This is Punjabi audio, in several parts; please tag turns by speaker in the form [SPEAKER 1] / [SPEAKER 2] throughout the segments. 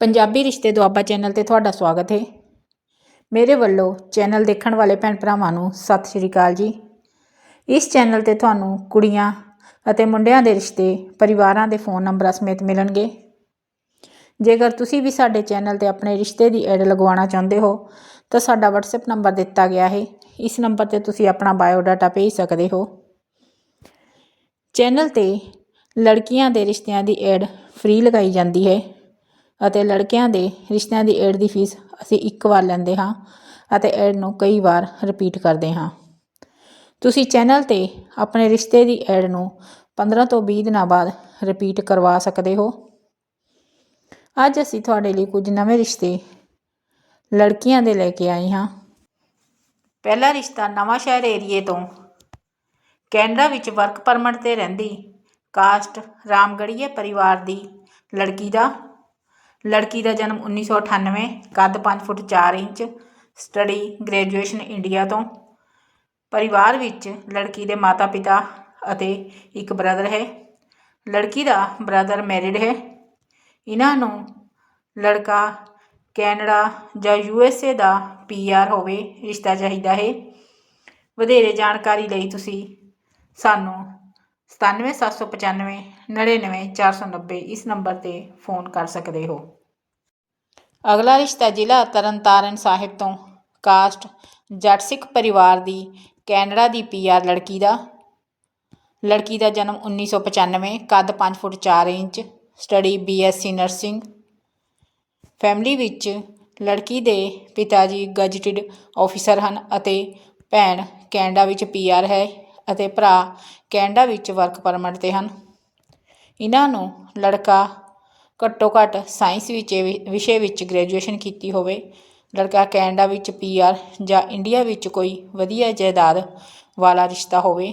[SPEAKER 1] ਪੰਜਾਬੀ ਰਿਸ਼ਤੇ ਦੁਆਬਾ ਚੈਨਲ ਤੇ ਤੁਹਾਡਾ ਸਵਾਗਤ ਹੈ। ਮੇਰੇ ਵੱਲੋਂ ਚੈਨਲ ਦੇਖਣ ਵਾਲੇ ਭੈਣ ਭਰਾਵਾਂ ਨੂੰ ਸਤਿ ਸ਼੍ਰੀ ਅਕਾਲ ਜੀ। ਇਸ ਚੈਨਲ ਤੇ ਤੁਹਾਨੂੰ ਕੁੜੀਆਂ ਅਤੇ ਮੁੰਡਿਆਂ ਦੇ ਰਿਸ਼ਤੇ, ਪਰਿਵਾਰਾਂ ਦੇ ਫੋਨ ਨੰਬਰਾਂ ਸਮੇਤ ਮਿਲਣਗੇ। ਜੇਕਰ ਤੁਸੀਂ ਵੀ ਸਾਡੇ ਚੈਨਲ ਤੇ ਆਪਣੇ ਰਿਸ਼ਤੇ ਦੀ ਐਡ ਲਗਵਾਉਣਾ ਚਾਹੁੰਦੇ ਹੋ, ਤਾਂ ਸਾਡਾ WhatsApp ਨੰਬਰ ਦਿੱਤਾ ਗਿਆ ਹੈ। ਇਸ ਨੰਬਰ ਤੇ ਤੁਸੀਂ ਆਪਣਾ ਬਾਇਓ ਡਾਟਾ ਭੇਜ ਸਕਦੇ ਹੋ। ਚੈਨਲ ਤੇ ਲੜਕੀਆਂ ਦੇ ਰਿਸ਼ਤਿਆਂ ਦੀ ਐਡ ਫ੍ਰੀ ਲਗਾਈ ਜਾਂਦੀ ਹੈ। ਅਤੇ ਲੜਕਿਆਂ ਦੇ ਰਿਸ਼ਤਿਆਂ ਦੀ ਐਡ ਦੀ ਫੀਸ ਅਸੀਂ ਇੱਕ ਵਾਰ ਲੈਂਦੇ ਹਾਂ ਅਤੇ ਐਡ ਨੂੰ ਕਈ ਵਾਰ ਰਿਪੀਟ ਕਰਦੇ ਹਾਂ। ਤੁਸੀਂ ਚੈਨਲ ਤੇ ਆਪਣੇ ਰਿਸ਼ਤੇ ਦੀ ਐਡ ਨੂੰ 15 ਤੋਂ 20 ਦਿਨਾਂ ਬਾਅਦ ਰਿਪੀਟ ਕਰਵਾ ਸਕਦੇ ਹੋ। ਅੱਜ ਅਸੀਂ ਤੁਹਾਡੇ ਲਈ ਕੁਝ ਨਵੇਂ ਰਿਸ਼ਤੇ ਲੜਕੀਆਂ ਦੇ ਲੈ ਕੇ ਆਏ ਹਾਂ। ਪਹਿਲਾ ਰਿਸ਼ਤਾ ਨਵਾਂ ਸ਼ਹਿਰ ਏਰੀਏ ਤੋਂ ਕੈਨੇਡਾ ਵਿੱਚ ਵਰਕ ਪਰਮਿਟ ਤੇ ਰਹਿੰਦੀ ਕਾਸਟ ਰਾਮਗੜੀਏ ਪਰਿਵਾਰ ਦੀ ਲੜਕੀ ਦਾ ਲੜਕੀ ਦਾ ਜਨਮ 1998 ਕੱਦ 5 foot 4 inch, study graduation India ਤੋਂ। ਪਰਿਵਾਰ ਵਿੱਚ ਲੜਕੀ ਦੇ ਮਾਤਾ-ਪਿਤਾ ਅਤੇ ਇੱਕ ਬ੍ਰਦਰ ਹੈ। ਲੜਕੀ ਦਾ ਬ੍ਰਦਰ ਮੈਰਿਡ ਹੈ। ਇਹਨਾਂ ਨੂੰ ਲੜਕਾ ਕੈਨੇਡਾ ਜਾਂ ਯੂਐਸਏ ਦਾ ਪੀਆਰ ਹੋਵੇ, ਰਿਸ਼ਤਾ ਚਾਹੀਦਾ ਹੈ। ਵਧੇਰੇ ਜਾਣਕਾਰੀ ਲਈ ਤੁਸੀਂ ਸਾਨੂੰ 97795 99490 ਇਸ ਨੰਬਰ ਤੇ ਫੋਨ ਕਰ ਸਕਦੇ ਹੋ। ਅਗਲਾ ਰਿਸ਼ਤਾ ਜ਼ਿਲ੍ਹਾ ਤਰਨਤਾਰਨ ਸਾਹਿਬ ਤੋਂ ਕਾਸਟ ਜੱਟ ਸਿੱਖ ਪਰਿਵਾਰ ਦੀ ਕੈਨੇਡਾ ਦੀ ਪੀਆਰ ਲੜਕੀ ਦਾ। ਲੜਕੀ ਦਾ ਜਨਮ 1995 ਕੱਦ 5 foot 4 inch, study BSc nursing. Family ਵਿੱਚ ਲੜਕੀ ਦੇ ਪਿਤਾ ਜੀ ਗਜਟਿਡ ਆਫੀਸਰ ਹਨ ਅਤੇ ਭੈਣ ਕੈਨੇਡਾ ਵਿੱਚ ਪੀਆਰ ਹੈ। ਅਤੇ ਭਰਾ ਕੈਨੇਡਾ ਵਿੱਚ ਵਰਕ ਪਰਮਿਟ ਤੇ ਹਨ। ਇਹਨਾਂ ਨੂੰ ਲੜਕਾ ਘੱਟੋ ਘੱਟ ਸਾਇੰਸ ਵਿੱਚ ਵਿਸ਼ੇ ਵਿੱਚ ਗ੍ਰੈਜੂਏਸ਼ਨ ਕੀਤੀ ਹੋਵੇ। ਲੜਕਾ ਕੈਨੇਡਾ ਵਿੱਚ ਪੀਆਰ ਜਾਂ ਇੰਡੀਆ ਵਿੱਚ ਕੋਈ ਵਧੀਆ ਜਾਇਦਾਦ ਵਾਲਾ ਰਿਸ਼ਤਾ ਹੋਵੇ।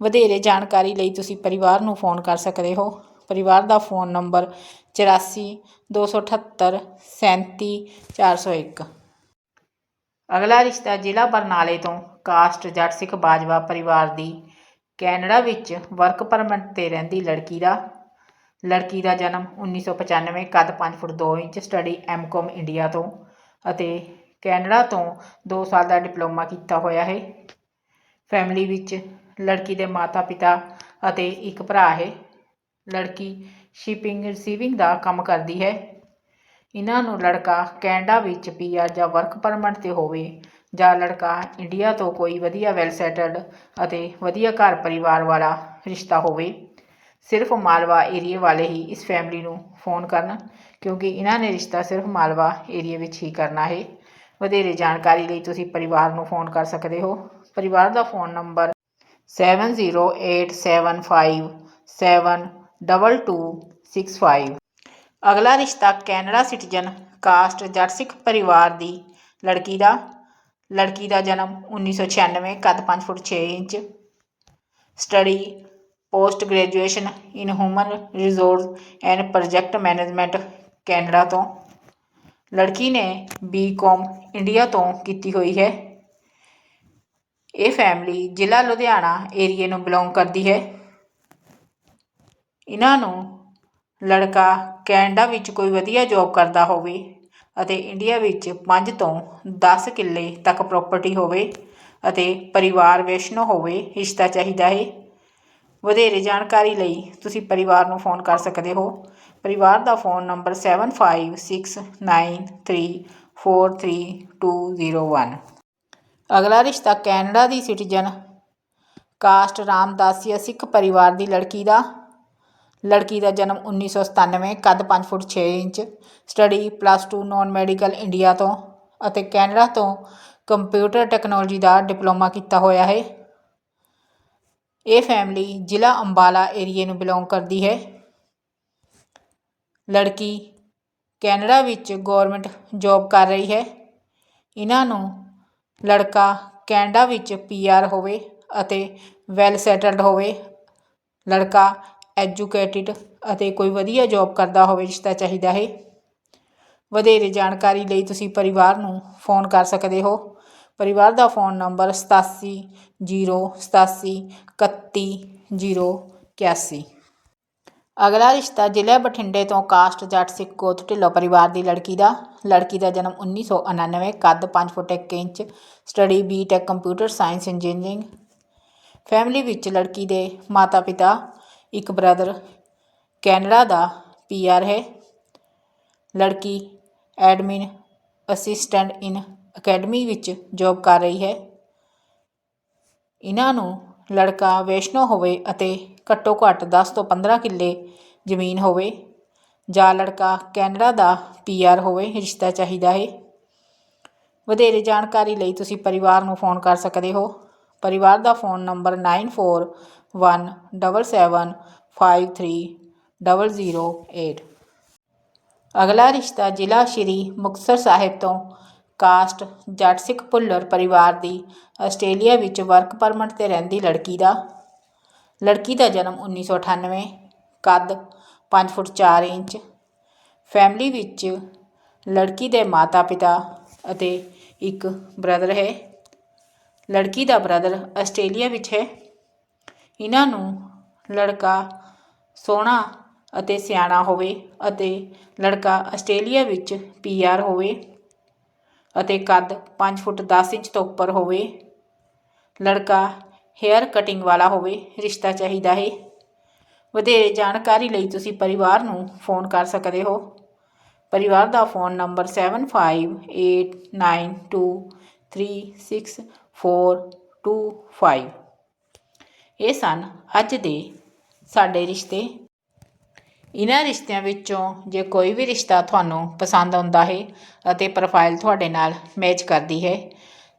[SPEAKER 1] ਵਧੇਰੇ ਜਾਣਕਾਰੀ ਲਈ ਤੁਸੀਂ ਪਰਿਵਾਰ ਨੂੰ ਫੋਨ ਕਰ ਸਕਦੇ ਹੋ। ਪਰਿਵਾਰ ਦਾ ਫੋਨ ਨੰਬਰ 84 278 37 401 ਅਗਲਾ ਰਿਸ਼ਤਾ ਜ਼ਿਲ੍ਹਾ ਬਰਨਾਲੇ ਤੋਂ ਕਾਸਟ ਜੱਟ ਸਿੱਖ ਬਾਜਵਾ ਪਰਿਵਾਰ ਦੀ ਕੈਨੇਡਾ ਵਿੱਚ ਵਰਕ ਪਰਮਿਟ ਤੇ ਰਹਿੰਦੀ ਲੜਕੀ ਦਾ ਲੜਕੀ ਦਾ ਜਨਮ 1995 ਕੱਦ 5 foot 2 inch study MCom India ਤੋਂ ਅਤੇ ਕੈਨੇਡਾ ਤੋਂ 2 ਸਾਲ ਦਾ ਡਿਪਲੋਮਾ ਕੀਤਾ ਹੋਇਆ ਹੈ। ਫੈਮਿਲੀ ਵਿੱਚ ਲੜਕੀ ਦੇ ਮਾਤਾ-ਪਿਤਾ ਅਤੇ ਇੱਕ ਭਰਾ ਹੈ। ਲੜਕੀ ਸ਼ਿਪਿੰਗ ਰਿਸੀਵਿੰਗ ਦਾ ਕੰਮ ਕਰਦੀ ਹੈ। ਇਹਨਾਂ ਨੂੰ ਲੜਕਾ ਕੈਨੇਡਾ ਵਿੱਚ ਪੀਆਰ ਜਾਂ ਵਰਕ ਪਰਮਿਟ ਤੇ ਹੋਵੇ ਜਾਂ ਲੜਕਾ ਇੰਡੀਆ ਤੋਂ ਕੋਈ ਵਧੀਆ ਵੈਲ ਸੈਟਲਡ ਅਤੇ ਵਧੀਆ ਘਰ ਪਰਿਵਾਰ ਵਾਲਾ ਰਿਸ਼ਤਾ ਹੋਵੇ, ਸਿਰਫ ਮਾਲਵਾ ਏਰੀਆ ਵਾਲੇ ਹੀ ਇਸ ਫੈਮਿਲੀ ਨੂੰ ਫੋਨ ਕਰਨ, ਕਿਉਂਕਿ ਇਹਨਾਂ ਨੇ ਰਿਸ਼ਤਾ ਸਿਰਫ ਮਾਲਵਾ ਏਰੀਆ ਵਿੱਚ ਹੀ ਕਰਨਾ ਹੈ। ਵਧੇਰੇ ਜਾਣਕਾਰੀ ਲਈ ਤੁਸੀਂ ਪਰਿਵਾਰ ਨੂੰ ਫੋਨ ਕਰ ਸਕਦੇ ਹੋ। ਪਰਿਵਾਰ ਦਾ ਫੋਨ ਨੰਬਰ 7087572265 ਅਗਲਾ ਰਿਸ਼ਤਾ ਕੈਨੇਡਾ ਸਿਟੀਜ਼ਨ ਕਾਸਟ ਜੱਟ ਸਿੱਖ ਪਰਿਵਾਰ ਦੀ ਲੜਕੀ ਦਾ। ਲੜਕੀ ਦਾ ਜਨਮ 1996 ਕੱਦ 5 foot 6 inch. Study post graduation in human resource and project management Canada ਤੋਂ। ਲੜਕੀ ਨੇ ਬੀਕਾਮ ਇੰਡੀਆ ਤੋਂ ਕੀਤੀ ਹੋਈ ਹੈ। ਇਹ ਫੈਮਿਲੀ ਜ਼ਿਲ੍ਹਾ ਲੁਧਿਆਣਾ ਏਰੀਏ ਨੂੰ ਬਿਲੋਂਗ ਕਰਦੀ ਹੈ। ਇਹਨਾਂ ਨੂੰ ਲੜਕਾ ਕੈਨੇਡਾ ਵਿੱਚ ਕੋਈ ਵਧੀਆ ਜੌਬ ਕਰਦਾ ਹੋਵੇ ਅਤੇ ਇੰਡੀਆ ਵਿੱਚ 5 ਤੋਂ 10 ਕਿੱਲੇ ਤੱਕ ਪ੍ਰਾਪਰਟੀ ਹੋਵੇ ਅਤੇ ਪਰਿਵਾਰ ਵੈਸ਼ਨੋ ਹੋਵੇ, ਰਿਸ਼ਤਾ ਚਾਹੀਦਾ ਹੈ। ਵਧੇਰੇ ਜਾਣਕਾਰੀ ਲਈ ਤੁਸੀਂ ਪਰਿਵਾਰ ਨੂੰ ਫੋਨ ਕਰ ਸਕਦੇ ਹੋ। ਪਰਿਵਾਰ ਦਾ ਫੋਨ ਨੰਬਰ 7569343201 ਅਗਲਾ ਰਿਸ਼ਤਾ ਕੈਨੇਡਾ ਦੀ ਸਿਟੀਜ਼ਨ ਕਾਸਟ ਰਾਮਦਾਸੀਆ ਸਿੱਖ ਪਰਿਵਾਰ ਦੀ ਲੜਕੀ ਦਾ। ਲੜਕੀ ਦਾ ਜਨਮ 1997 ਕੱਦ ਪੰਜ ਫੁੱਟ ਛੇ inch study plus two non medical India ਤੋਂ ਅਤੇ ਕੈਨੇਡਾ ਤੋਂ ਕੰਪਿਊਟਰ ਟੈਕਨੋਲੋਜੀ ਦਾ ਡਿਪਲੋਮਾ ਕੀਤਾ ਹੋਇਆ ਹੈ। ਇਹ ਫੈਮਿਲੀ ਜ਼ਿਲ੍ਹਾ ਅੰਬਾਲਾ ਏਰੀਏ ਨੂੰ ਬਿਲੋਂਗ ਕਰਦੀ ਹੈ। ਲੜਕੀ ਕੈਨੇਡਾ ਵਿੱਚ ਗਵਰਨਮੈਂਟ ਜੌਬ ਕਰ ਰਹੀ ਹੈ। ਇਹਨਾਂ ਨੂੰ ਲੜਕਾ ਕੈਨੇਡਾ ਵਿੱਚ ਪੀਆਰ ਹੋਵੇ ਅਤੇ ਵੈਲ ਸੈਟਲਡ ਹੋਵੇ। ਲੜਕਾ ਐਜੂਕੇਟਿਡ ਅਤੇ ਕੋਈ ਵਧੀਆ ਜੌਬ ਕਰਦਾ ਹੋਵੇ ਰਿਸ਼ਤਾ ਚਾਹੀਦਾ ਹੈ। ਵਧੇਰੇ ਜਾਣਕਾਰੀ ਲਈ ਤੁਸੀਂ ਪਰਿਵਾਰ ਨੂੰ ਫੋਨ ਕਰ ਸਕਦੇ ਹੋ। ਪਰਿਵਾਰ ਦਾ ਫੋਨ ਨੰਬਰ 87 0 87 31 0 81 ਅਗਲਾ ਰਿਸ਼ਤਾ ਜ਼ਿਲ੍ਹਾ ਬਠਿੰਡੇ ਤੋਂ ਕਾਸਟ ਜੱਟ ਸਿੱਖ ਗੋਤ ਢਿੱਲੋਂ ਪਰਿਵਾਰ ਦੀ ਲੜਕੀ ਦਾ। ਲੜਕੀ ਦਾ ਜਨਮ 1999 ਕੱਦ 5 foot 1 inch, study BTech computer science engineering family ਵਿੱਚ ਲੜਕੀ ਦੇ ਮਾਤਾ ਪਿਤਾ ਇੱਕ ਬ੍ਰਦਰ ਕੈਨੇਡਾ ਦਾ ਪੀ ਆਰ ਹੈ। ਲੜਕੀ ਐਡਮਿਨ ਅਸਿਸਟੈਂਟ ਇਨ ਅਕੈਡਮੀ ਵਿੱਚ ਜੋਬ ਕਰ ਰਹੀ ਹੈ। ਇਹਨਾਂ ਨੂੰ ਲੜਕਾ ਵੈਸ਼ਨੋ ਹੋਵੇ ਅਤੇ ਘੱਟੋ ਘੱਟ 10 ਤੋਂ 15 ਕਿੱਲੇ ਜ਼ਮੀਨ ਹੋਵੇ ਜਾਂ ਲੜਕਾ ਕੈਨੇਡਾ ਦਾ ਪੀਆਰ ਹੋਵੇ, ਰਿਸ਼ਤਾ ਚਾਹੀਦਾ ਹੈ। ਵਧੇਰੇ ਜਾਣਕਾਰੀ ਲਈ ਤੁਸੀਂ ਪਰਿਵਾਰ ਨੂੰ ਫੋਨ ਕਰ ਸਕਦੇ ਹੋ। ਪਰਿਵਾਰ ਦਾ ਫੋਨ ਨੰਬਰ 9417753008 ਅਗਲਾ ਰਿਸ਼ਤਾ ਜ਼ਿਲ੍ਹਾ ਸ਼੍ਰੀ ਮੁਕਤਸਰ ਸਾਹਿਬ ਤੋਂ ਕਾਸਟ ਜੱਟ ਸਿੱਖ ਭੁੱਲਰ ਪਰਿਵਾਰ ਦੀ ਆਸਟ੍ਰੇਲੀਆ ਵਿੱਚ ਵਰਕ ਪਰਮਿਟ ਤੇ ਰਹਿੰਦੀ ਲੜਕੀ ਦਾ ਲੜਕੀ ਦਾ ਜਨਮ 1998 ਕੱਦ 5 ਫੁੱਟ 4 ਇੰਚ ਫੈਮਿਲੀ ਵਿੱਚ ਲੜਕੀ ਦੇ ਮਾਤਾ-ਪਿਤਾ ਅਤੇ ਇੱਕ ਬ੍ਰਦਰ ਹੈ ਲੜਕੀ ਦਾ ਬ੍ਰਦਰ ਆਸਟ੍ਰੇਲੀਆ ਵਿੱਚ ਹੈ। ਇਹਨਾਂ ਨੂੰ ਲੜਕਾ ਸੋਹਣਾ ਅਤੇ ਸਿਆਣਾ ਹੋਵੇ ਅਤੇ ਲੜਕਾ ਆਸਟ੍ਰੇਲੀਆ ਵਿੱਚ ਪੀਆਰ ਹੋਵੇ ਅਤੇ ਕੱਦ 5 ਫੁੱਟ 10 ਇੰਚ ਤੋਂ ਉੱਪਰ ਹੋਵੇ। ਲੜਕਾ ਹੇਅਰ ਕਟਿੰਗ ਵਾਲਾ ਹੋਵੇ, ਰਿਸ਼ਤਾ ਚਾਹੀਦਾ ਹੈ। ਵਧੇਰੇ ਜਾਣਕਾਰੀ ਲਈ ਤੁਸੀਂ ਪਰਿਵਾਰ ਨੂੰ ਫੋਨ ਕਰ ਸਕਦੇ ਹੋ। ਪਰਿਵਾਰ ਦਾ phone number four two five ਇਹ ਸਨ ਅੱਜ ਦੇ ਸਾਡੇ ਰਿਸ਼ਤੇ ਇਹਨਾਂ ਰਿਸ਼ਤਿਆਂ ਵਿੱਚੋਂ ਜੇ ਕੋਈ ਵੀ ਰਿਸ਼ਤਾ ਤੁਹਾਨੂੰ ਪਸੰਦ ਆਉਂਦਾ ਹੈ ਅਤੇ ਪ੍ਰੋਫਾਈਲ ਤੁਹਾਡੇ ਨਾਲ ਮੈਚ ਕਰਦੀ ਹੈ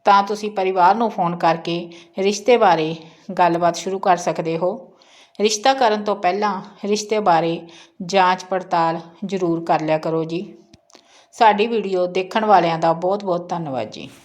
[SPEAKER 1] ਤਾਂ ਤੁਸੀਂ ਪਰਿਵਾਰ ਨੂੰ ਫੋਨ ਕਰਕੇ ਰਿਸ਼ਤੇ ਬਾਰੇ ਗੱਲਬਾਤ ਸ਼ੁਰੂ ਕਰ ਸਕਦੇ ਹੋ ਰਿਸ਼ਤਾ ਕਰਨ ਤੋਂ ਪਹਿਲਾਂ ਰਿਸ਼ਤੇ ਬਾਰੇ ਜਾਂਚ ਪੜਤਾਲ ਜ਼ਰੂਰ ਕਰ ਲਿਆ ਕਰੋ ਜੀ ਸਾਡੀ ਵੀਡੀਓ ਦੇਖਣ ਵਾਲਿਆਂ ਦਾ ਬਹੁਤ ਬਹੁਤ ਧੰਨਵਾਦ ਜੀ